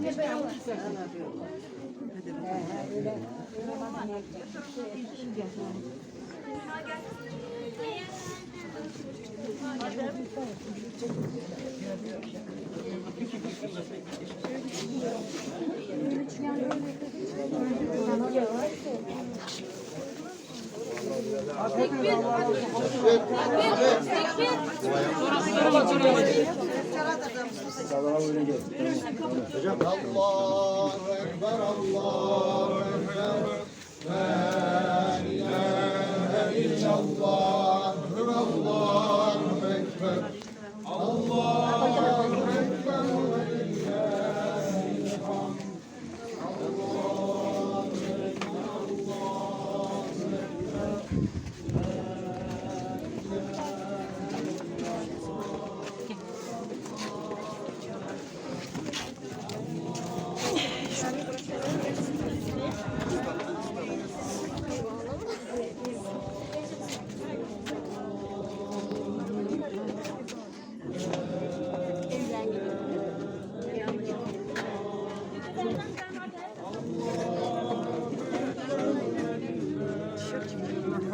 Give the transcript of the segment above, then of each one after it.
Anne ben alayım. Tekbir. Tekbir. Tekbir. Allahu Ekber. La ilahe illallah, Allahu Ekber.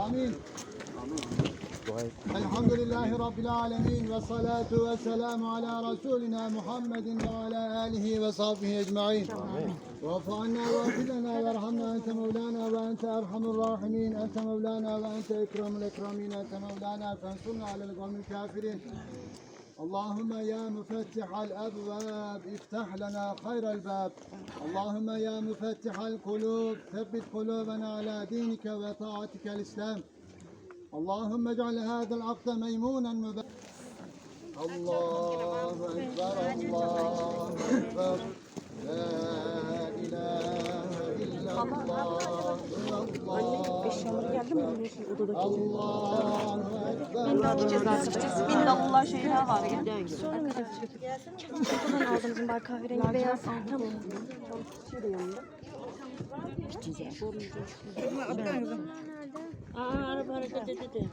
Amin. Elhamdülillahi Rabbil alemin ve salatu ve selamu ala Resulina Muhammedin ve ala alihi ve sahbihi ecma'in. Vafu anna ve afilena ve erhamna ente mevlana ve ente erhamur rahimin. Ente mevlana ve ente ekramul ekramin. Ente mevlana fensurna alel kavmil kafirin. Allahümme ya müfettihal ebvab, iftah lana hayral bab. Allahümme ya müfettihal kulub, sebbit kulubena ala dinike ve taatikel İslam. Allahümme ec'al hâdel akde meymunen mübâ. Allahu Ekber, Allahu Ekber. La ilahe illallah. Anne beş yağmur geldi mi? Odadaki. Gideceğiz daha çıkacağız. Bin davullar şeyler var ya. Çakmaktan aldım zımbar kahverengi beyaz. Tamam. Çantası da yanında. Gideceğiz. Aa araba hareket edildi.